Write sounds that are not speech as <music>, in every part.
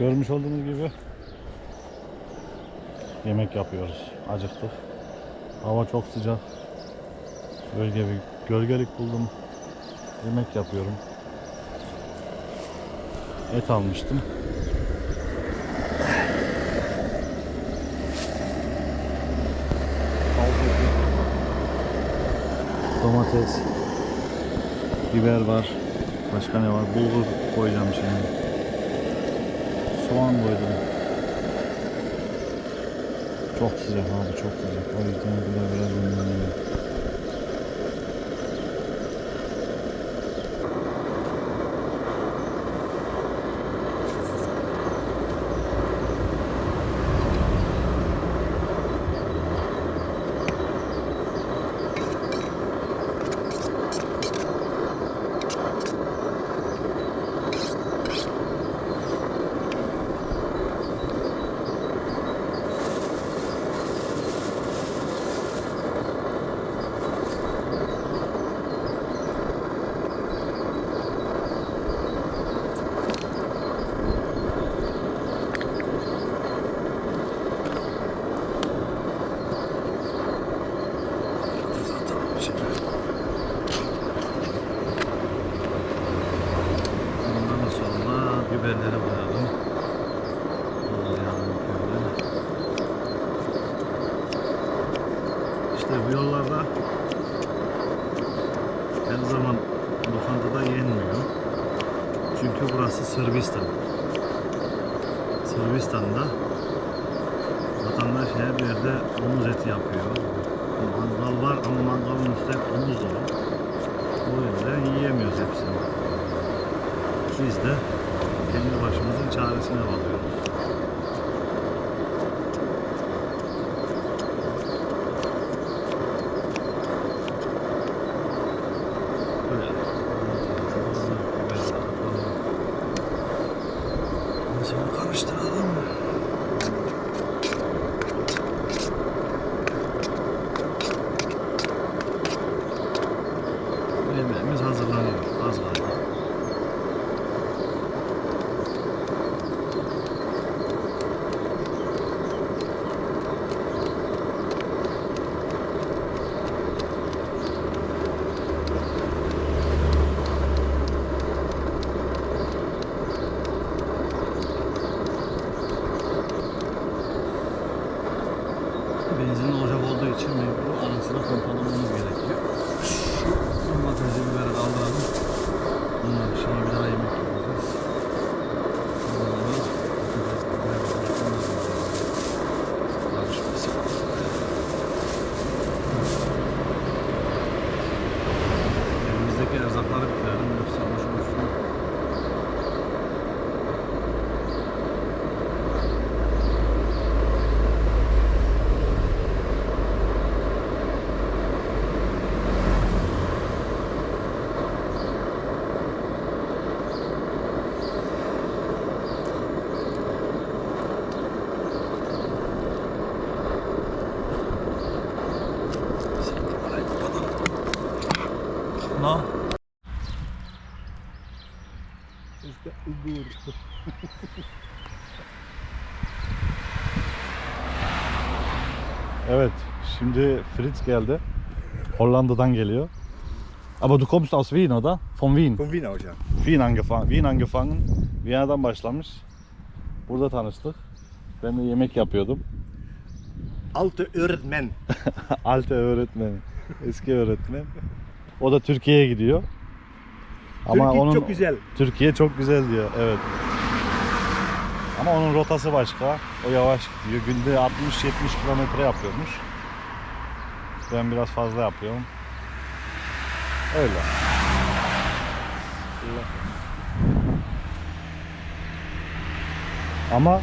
Görmüş olduğunuz gibi yemek yapıyoruz. Acıktık. Hava çok sıcak. Bölge bir gölgelik buldum. Yemek yapıyorum. Et almıştım. Domates, biber var. Başka ne var? Bulgur koyacağım şimdi. Soğan koydum. Çok sıcak abi çok sıcak. O yüzden burada biraz dinleniyorum. Ondan sonra biberleri koyalım. Doğrayalım böyle. İşte bu yollarda her zaman lokantada yenmiyor. Çünkü burası Sırbistan. Sırbistan'da vatandaş her yerde omuz eti yapıyor. Mangal var ama mangalın üstü hep omuz dolu. O yüzden yiyemiyoruz hepsini. Biz de kendi başımızın çaresine bakıyoruz. Benzin olacak olduğu için mecbur arasına pompalamamız gerekiyor. Şu domatesi biberi kaldıralım. Bunlar şimdi bir daha yemek yapacağız. Bunları patates, biber, bunları karışmasın. Elimizdeki erzakları bitirelim yoksa boşu boşuna No. İşte ubur. <laughs> Evet, şimdi Fritz geldi. Hollanda'dan geliyor. Aber du kommst aus Wien, oder? Von Wien. Von Wien hocam. Wien angefangen. Wien angefangen. Viyana'dan başlamış. Burada tanıştık. Ben de yemek yapıyordum. Alte öğretmen. <laughs> Alte öğretmen. Eski öğretmen. O da Türkiye'ye gidiyor. Ama Türkiye onun çok güzel. Türkiye çok güzel diyor. Evet. Ama onun rotası başka. O yavaş gidiyor. Günde 60-70 kilometre yapıyormuş. Ben biraz fazla yapıyorum. Öyle. Ama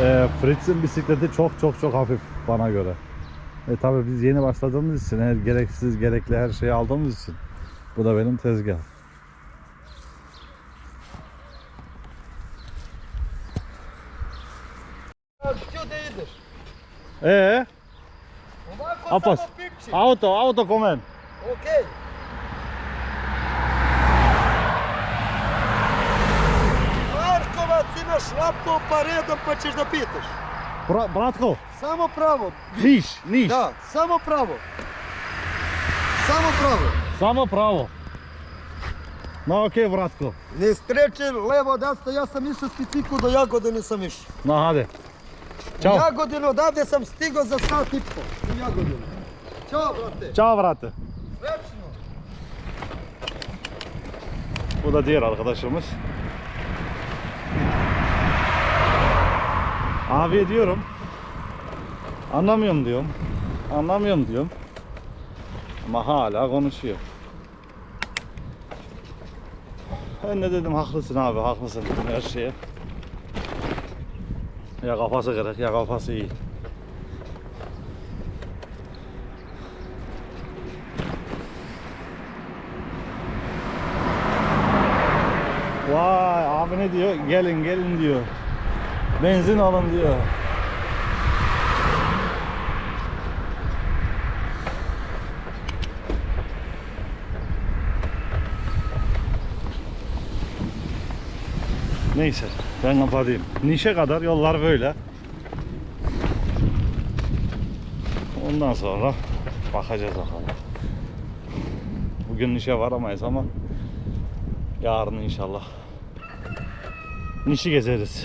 e, Fritz'in bisikleti çok çok çok hafif bana göre. E tabi biz yeni başladığımız için her gereksiz gerekli her şeyi aldığımız için. Bu da benim tezgah. E. e. Ulan Apas. kosama pipçi. Auto, auto comment. Okey. Харкова, ти на шлапну передом хочеш допітиш. Бра- братко, Само право. ніж, ніж. Да, само право. Само право. Само право. Ну окей, братко. Не стречи лево, дясно, ja sam išao specifiku do Jagode, nisam išao. Нагади. Ćao. Jagodinu, odavde sam stigao za sat i po. U Jagodinu. Ćao, brate. Ćao brate. Srećno. Bu da diğer arkadaşımız. Abi diyorum. Anlamıyorum diyorum. Anlamıyorum diyorum. Ama hala konuşuyor. Ben de dedim haklısın abi haklısın her şeye. Ya kafası kırık ya kafası iyi. Vay abi ne diyor? Gelin gelin diyor. Benzin alın diyor. Neyse ben kapatayım. Nişe kadar yollar böyle. Ondan sonra bakacağız bakalım. Bugün nişe varamayız ama yarın inşallah Nişi gezeriz.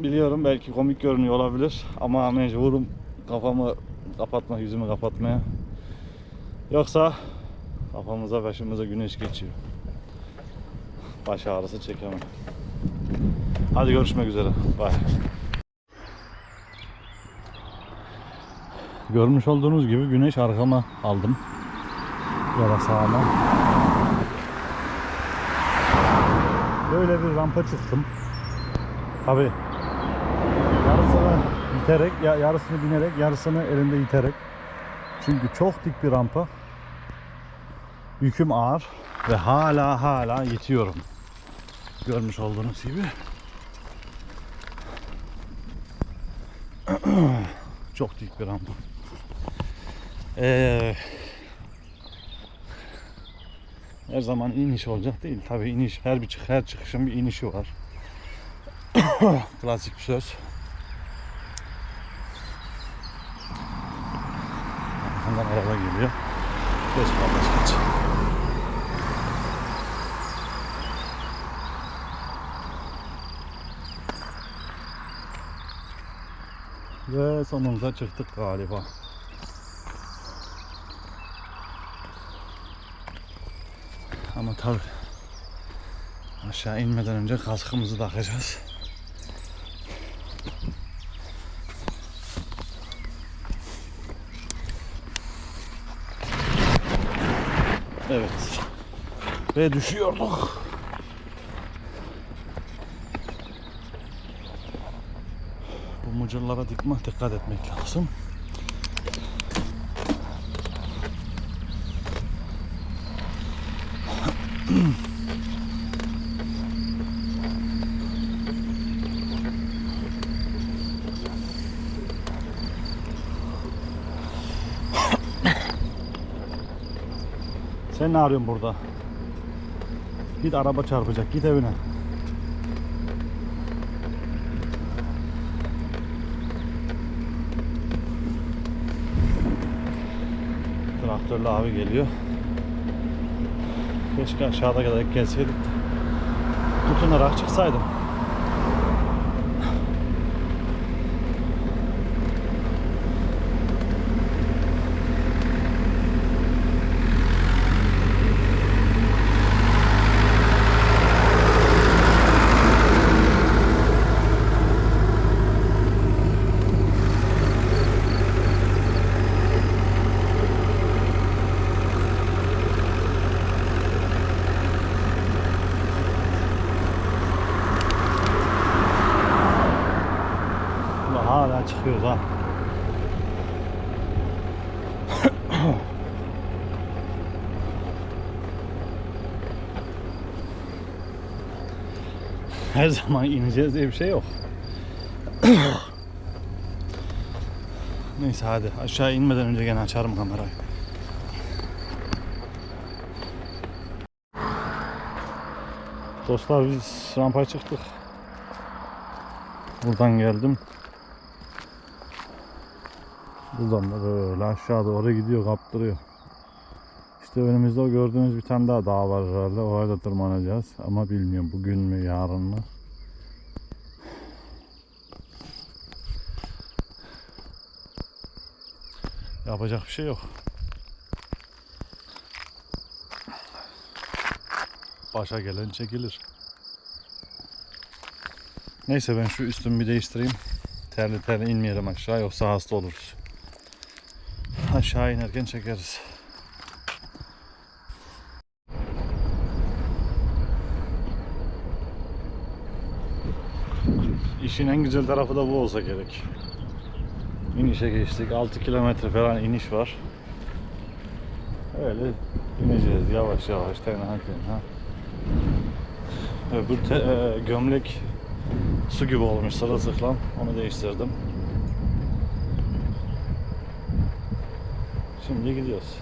Biliyorum belki komik görünüyor olabilir ama mecburum kafamı kapatma, yüzümü kapatmaya. Yoksa kafamıza başımıza güneş geçiyor. Baş ağrısı çekemem. Hadi görüşmek üzere. Bye. Görmüş olduğunuz gibi güneş arkama aldım. Ya da sağıma. Böyle bir rampa çıktım. Tabi yarısını iterek, ya yarısını binerek, yarısını elimde iterek. Çünkü çok dik bir rampa. Yüküm ağır ve hala hala yetiyorum. Görmüş olduğunuz gibi. <clears throat> çok dik bir rampa. Ee, her zaman iniş olacak değil. Tabii iniş her bir çık her çıkışın bir inişi var. <clears throat> Klasik bir söz. Arkamdan araba geliyor. Geç kardeş Ve sonunda çıktık galiba. Ama tabi aşağı inmeden önce kaskımızı takacağız. Evet. Ve düşüyorduk. Bu mucurlara dikme dikkat etmek lazım. Sen ne arıyorsun burada? Git araba çarpacak. Git evine. Traktörlü abi geliyor. Keşke aşağıda kadar gelseydik. Tutunarak çıksaydım. Ulan hala çıkıyoruz ha. Her zaman ineceğiz diye bir şey yok. Neyse hadi aşağı inmeden önce gene açarım kamerayı. Dostlar biz rampaya çıktık. Buradan geldim. Buradan da böyle aşağı doğru gidiyor, kaptırıyor. İşte önümüzde o gördüğünüz bir tane daha dağ var herhalde. Oraya da tırmanacağız. Ama bilmiyorum bugün mü, yarın mı? Yapacak bir şey yok. Başa gelen çekilir. Neyse ben şu üstümü bir değiştireyim. Terli terli inmeyelim aşağı yoksa hasta oluruz. Aşağı inerken çekeriz. İşin en güzel tarafı da bu olsa gerek. İnişe geçtik. 6 kilometre falan iniş var. Öyle ineceğiz yavaş yavaş tenha tenha. Öbür te, e, gömlek su gibi olmuş sırılsıklam. Onu değiştirdim. Şimdi gidiyoruz.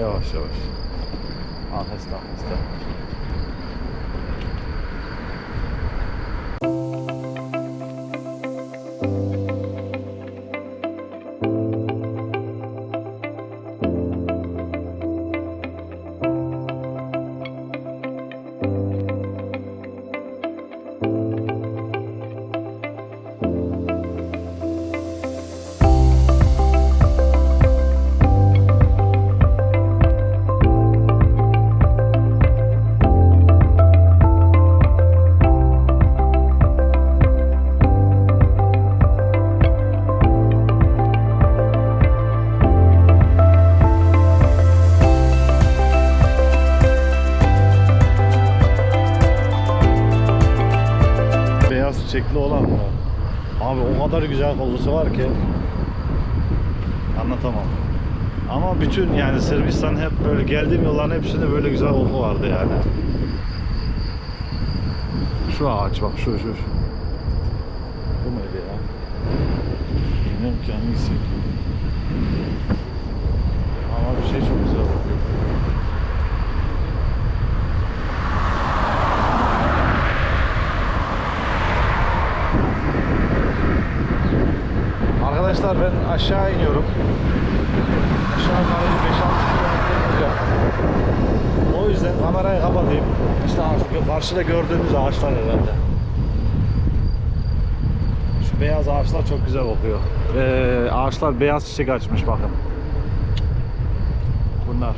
Yavaş yavaş. Aheste aheste. O kadar güzel kokusu var ki anlatamam. Ama bütün yani Sırbistan hep böyle geldiğim yolların hepsinde böyle güzel koku vardı yani. Şu ağaç bak şu şu. Bu muydu ya? Bilmiyorum ki hangisi. Ama bir şey çok güzel kokuyor. Arkadaşlar ben aşağı iniyorum. Aşağı yukarı 5-6 kilometre ineceğim. O yüzden kamerayı kapatayım. İşte karşıda gördüğünüz ağaçlar herhalde. Şu beyaz ağaçlar çok güzel kokuyor. Ee, ağaçlar beyaz çiçek açmış bakın. Bunlar.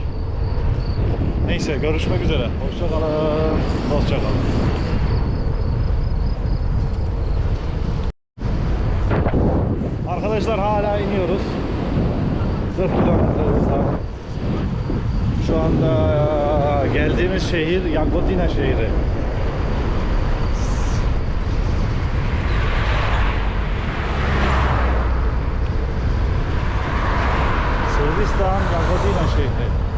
Neyse görüşmek üzere. Hoşça kalın. Arkadaşlar hala iniyoruz. 40 kilometre hızla. Şu anda geldiğimiz şehir Yagodina şehri. Sırbistan Yagodina şehri.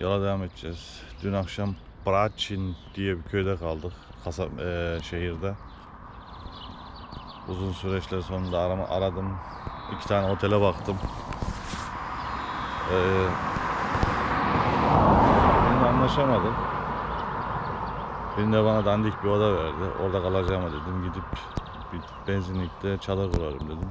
Yola devam edeceğiz. Dün akşam Braçin diye bir köyde kaldık. Kasap eee, şehirde. Uzun süreçler sonunda arama, aradım. İki tane otele baktım. Benimle anlaşamadım. Birinde bana dandik bir oda verdi. Orada kalacağım dedim. Gidip bir benzinlikte çadır kurarım dedim.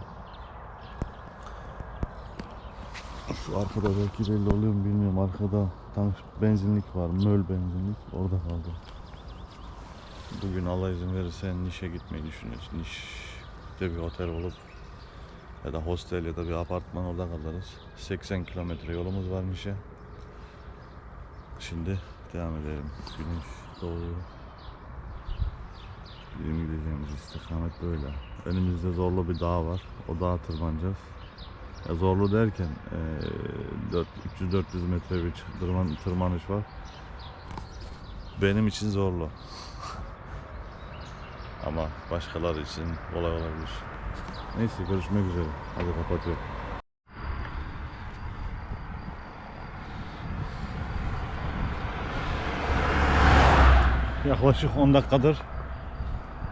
Şu arkada belki belli oluyor mu bilmiyorum. Arkada tanış benzinlik var. Möl benzinlik. Orada kaldım. Bugün Allah izin verirse Niş'e gitmeyi düşünüyoruz. Niş'te bir otel olup ya da hostel ya da bir apartman orada kalırız. 80 kilometre yolumuz var Niş'e. Şimdi devam edelim. Güneş doğuyor. Bizim gideceğimiz istikamet böyle. Önümüzde zorlu bir dağ var. O dağa tırmanacağız. Ya zorlu derken eee, 300-400 metre bir tırman, tırmanış var. Benim için zorlu. <laughs> Ama başkaları için kolay olabilir. Neyse görüşmek üzere. Hadi kapatıyorum. Yaklaşık 10 dakikadır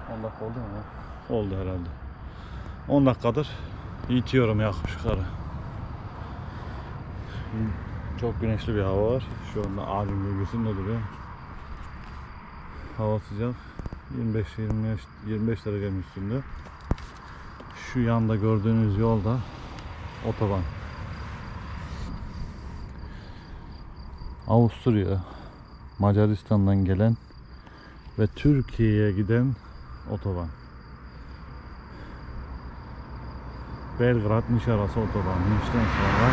10 dakika oldu mu? Oldu herhalde. 10 dakikadır yitiyorum yaklaşık yukarı. Çok güneşli bir hava var. Şu anda ağacın gölgesinde duruyor. Hava sıcak. 25-25 25 derecenin üstünde. Şu yanda gördüğünüz yolda otoban. Avusturya, Macaristan'dan gelen ve Türkiye'ye giden otoban. Belgrad Niş arası otoban. Niş'ten sonra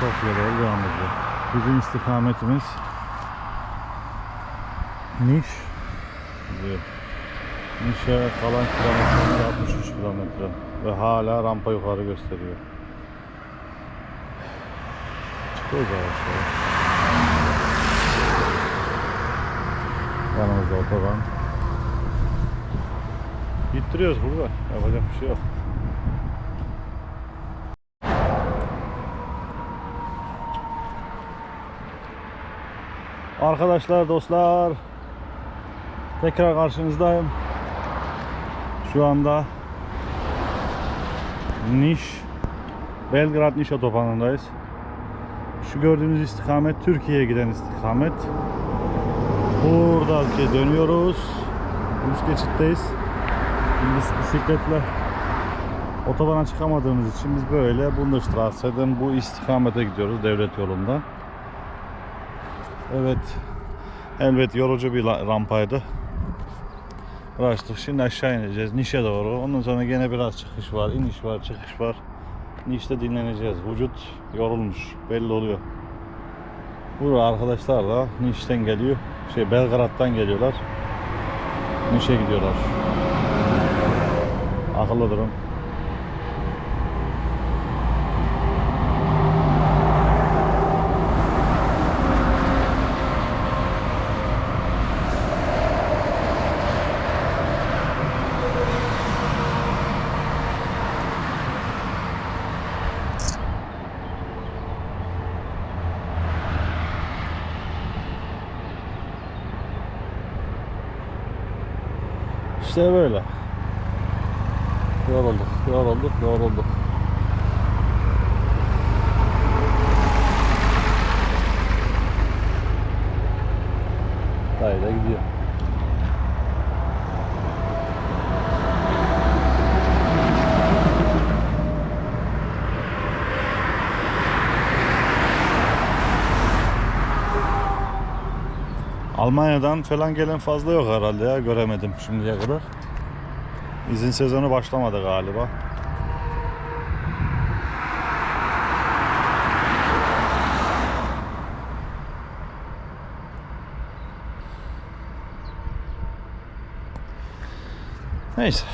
Sofya'ya doğru devam ediyor. Bizim istikametimiz Niş. Niş'e kalan kilometre 63 kilometre ve hala rampa yukarı gösteriyor. Çıkıyoruz yavaş yavaş. Yanımızda otoban. Gittiriyoruz burada. Yapacak bir şey yok. Arkadaşlar, dostlar. Tekrar karşınızdayım. Şu anda Niş Belgrad Niş otobanındayız. Şu gördüğünüz istikamet Türkiye'ye giden istikamet. Buradaki dönüyoruz. Üst geçitteyiz. Biz bisikletle otobana çıkamadığımız için biz böyle Bundesstrasse'den bu istikamete gidiyoruz devlet yolunda. Evet. Elbet yorucu bir rampaydı. Uğraştık. Şimdi aşağı ineceğiz. Niş'e doğru. Ondan sonra gene biraz çıkış var, iniş var, çıkış var. Niş'te dinleneceğiz. Vücut yorulmuş. Belli oluyor. Bu arkadaşlar da Niş'ten geliyor. Şey Belgrad'dan geliyorlar. Niş'e gidiyorlar. Akıllı durun. İşte böyle. Yorulduk, yorulduk, yorulduk. Dayı da gidiyor. Almanya'dan falan gelen fazla yok herhalde ya göremedim şimdiye kadar. İzin sezonu başlamadı galiba. Neyse.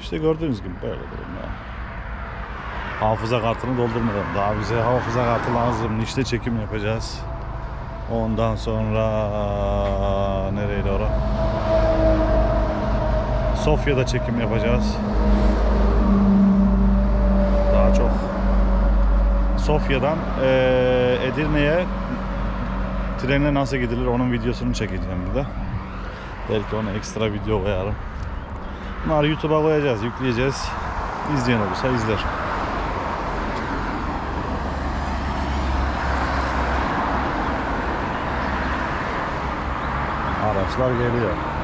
İşte gördüğünüz gibi böyle durum ya. Hafıza kartını doldurmadım. Daha bize hafıza kartı lazım. İşte çekim yapacağız. Ondan sonra nereye doğru? Sofya'da çekim yapacağız. Daha çok Sofya'dan eee, Edirne'ye trenle nasıl gidilir onun videosunu çekeceğim bir de. Belki ona ekstra video koyarım. Bunları YouTube'a koyacağız, yükleyeceğiz. İzleyen olursa izler. Araçlar geliyor.